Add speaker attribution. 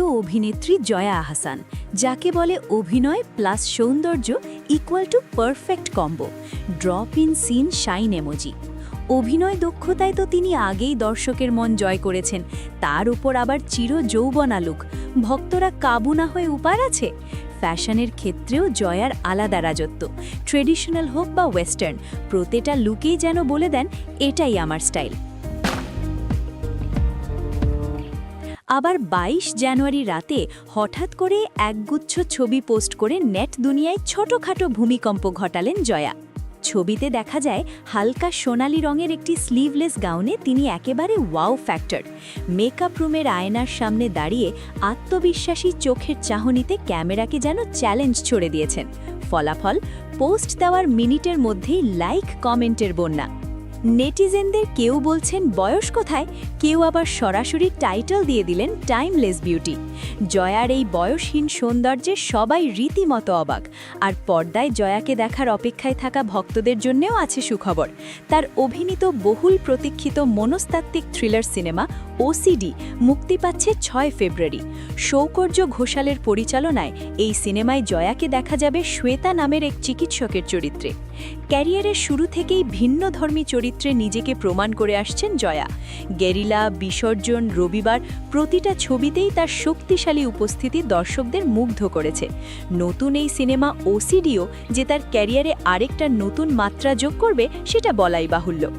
Speaker 1: অভিনেত্রী জয়া আহসান যাকে বলে অভিনয় প্লাস সৌন্দর্য equal to perfect combo drop in scene shine emoji অভিনয় দক্ষতায় তো তিনি আগেই দর্শকের মন জয় করেছেন, তার উপর আবার চির যৌবনা লুক। ভক্তরা কাবু না হয়ে উপার আছে? ফ্যাশনের ক্ষেত্রেও জয়ার আলাদা রাজত্ব। ট্রেডিশনাল হোক বা ওয়েস্টার্ন, প্রতিটা লুকেই যেন বলে দেন, এটাই আমার স্টাইল। আবার ২২ জানুয়ারি রাতে হঠাৎ করে একগুচ্ছ ছবি পোস্ট করে নেট দুনিয়ায় ছোটখাটো ভূমিকম্প ঘটালেন জয়া। ছবিতে দেখা যায়, হালকা সোনালি রঙের একটি স্লিভলেস গাউনে তিনি একেবারে ওয়াও ফ্যাক্টর মেকআপ রুমের আয়নার সামনে দাঁড়িয়ে আত্মবিশ্বাসী চোখের চাহনিতে ক্যামেরাকে যেন চ্যালেঞ্জ ছড়ে দিয়েছেন। ফলাফল পোস্ট দেওয়ার মিনিটের মধ্যেই লাইক কমেন্টের বন্যা। নেটিজেনদের কেউ বলছেন বয়স কোথায়, কেউ আবার সরাসরি টাইটেল দিয়ে দিলেন টাইমলেস বিউটি। জয়ার এই বয়সহীন সৌন্দর্যে সবাই রীতিমতো অবাক। আর পর্দায় জয়াকে দেখার অপেক্ষায় থাকা ভক্তদের জন্যেও আছে সুখবর। তার অভিনীত বহুল প্রতীক্ষিত মনস্তাত্ত্বিক থ্রিলার সিনেমা ওসিডি মুক্তি পাচ্ছে ছয় ফেব্রুয়ারি। সৌকর্য ঘোষালের পরিচালনায় এই সিনেমায় জয়াকে দেখা যাবে শ্বেতা নামের এক চিকিৎসকের চরিত্রে। ক্যারিয়ারের শুরু থেকেই ভিন্নধর্মী চরিত্রে নিজেকে প্রমাণ করে আসছেন জয়া। গেরিলা, বিসর্জন, রবিবার প্রতিটা ছবিতেই তার শক্তিশালী উপস্থিতি দর্শকদের মুগ্ধ করেছে। নতুন এই সিনেমা ওসিডিও যে তার ক্যারিয়ারে আরেকটা নতুন মাত্রা যোগ করবে, সেটা বলাই বাহুল্য।